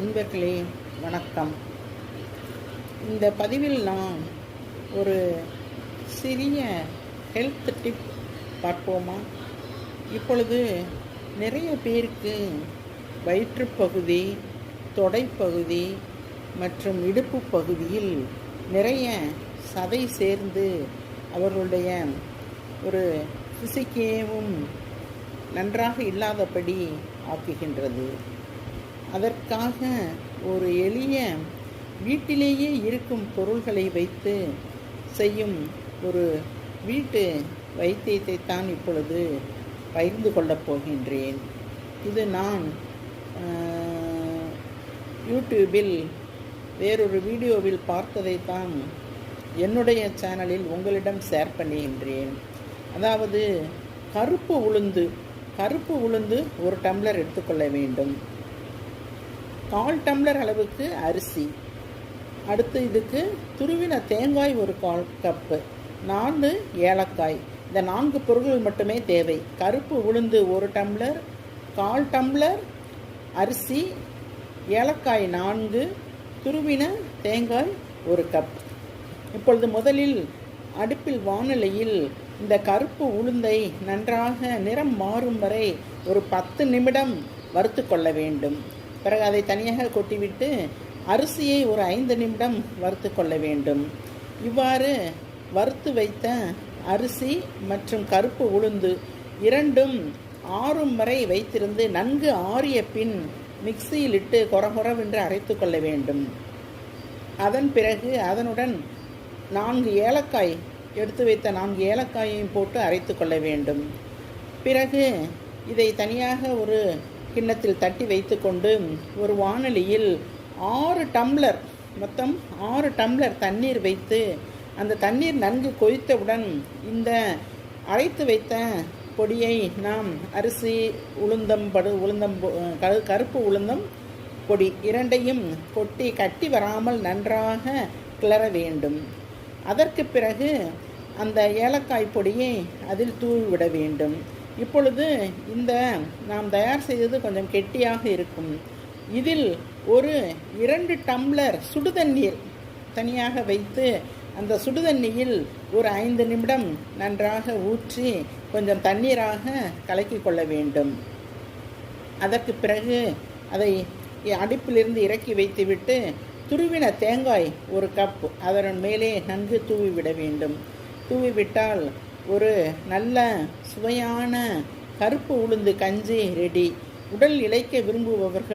அன்பர்களே வணக்கம். இந்த பதிவில் நான் ஒரு சிறிய ஹெல்த் டிப் பார்ப்போமா? இப்பொழுது நிறைய பேருக்கு வயிற்றுப்பகுதி தொடைப்பகுதி மற்றும் இடுப்பு பகுதியில் நிறைய சதை சேர்ந்து அவர்களுடைய ஒரு பிசிக்கேவும் நன்றாக இல்லாதபடி ஆக்குகின்றது. அதற்காக ஒரு எளிய வீட்டிலேயே இருக்கும் பொருள்களை வைத்து செய்யும் ஒரு வீட்டு வைத்தியத்தை தான் இப்பொழுது பகிர்ந்து கொள்ளப் போகின்றேன். இது நான் யூடியூபில் வேறொரு வீடியோவில் பார்த்ததை தான் என்னுடைய சேனலில் உங்களிடம் ஷேர் பண்ணுகின்றேன். அதாவது கருப்பு உளுந்து கருப்பு உளுந்து ஒரு டம்ளர் எடுத்துக்கொள்ள வேண்டும். கால் டம்ளர் அளவுக்கு அரிசி. அடுத்து இதுக்கு துருவின தேங்காய் ஒரு கால் கப்பு. நான்கு ஏலக்காய். இந்த நான்கு பொருட்கள் மட்டுமே தேவை. கருப்பு உளுந்து ஒரு டம்ளர் கால் டம்ளர் அரிசி ஏலக்காய் நான்கு துருவின தேங்காய் ஒரு கப். இப்பொழுது முதலில் அடுப்பில் வானிலையில் இந்த கருப்பு உளுந்தை நன்றாக நிறம் மாறும் வரை ஒரு பத்து நிமிடம் வறுத்து கொள்ள வேண்டும். பிறகு அதை தனியாக கொட்டிவிட்டு அரிசியை ஒரு ஐந்து நிமிடம் வறுத்து கொள்ள வேண்டும். இவ்வாறு வறுத்து வைத்த அரிசி மற்றும் கருப்பு உளுந்து இரண்டும் ஆறும் வரை வைத்திருந்து நன்கு ஆறிய பின் மிக்சியில் இட்டு கொரகொரவென்று அரைத்து கொள்ள வேண்டும். அதன் பிறகு அதனுடன் நான்கு ஏலக்காய் எடுத்து வைத்த நான்கு ஏலக்காயையும் போட்டு அரைத்து கொள்ள வேண்டும். பிறகு இதை தனியாக ஒரு கிண்ணத்தில் தட்டி வைத்துக்கொண்டு ஒரு வானொலியில் ஆறு டம்ளர் மொத்தம் ஆறு டம்ளர் தண்ணீர் வைத்து அந்த தண்ணீர் நன்கு கொதித்தவுடன் இந்த அரைத்து வைத்த பொடியை நாம் அரிசி உளுந்தம் படு உளுந்தம் கருப்பு உளுந்தம் பொடி இரண்டையும் கொட்டி கட்டி வராமல் நன்றாக கிளற வேண்டும். அதற்கு பிறகு அந்த ஏலக்காய் பொடியை அதில் தூவி விட வேண்டும். இப்பொழுது இந்த நாம் தயார் செய்தது கொஞ்சம் கெட்டியாக இருக்கும். இதில் ஒரு இரண்டு டம்ளர் சுடுதண்ணீர் தனியாக வைத்து அந்த சுடுதண்ணியில் ஒரு ஐந்து நிமிடம் நன்றாக ஊற்றி கொஞ்சம் தண்ணீராக கலக்கி கொள்ள வேண்டும். அதற்கு பிறகு அதை அடுப்பிலிருந்து இறக்கி வைத்துவிட்டு துருவின தேங்காய் ஒரு கப் அதன் மேலே நன்கு தூவி விட வேண்டும். தூவிவிட்டால் ஒரு நல்ல சுவையான கருப்பு உளுந்து கஞ்சி ரெடி உடல் இளைக்க விரும்புபவர்கள்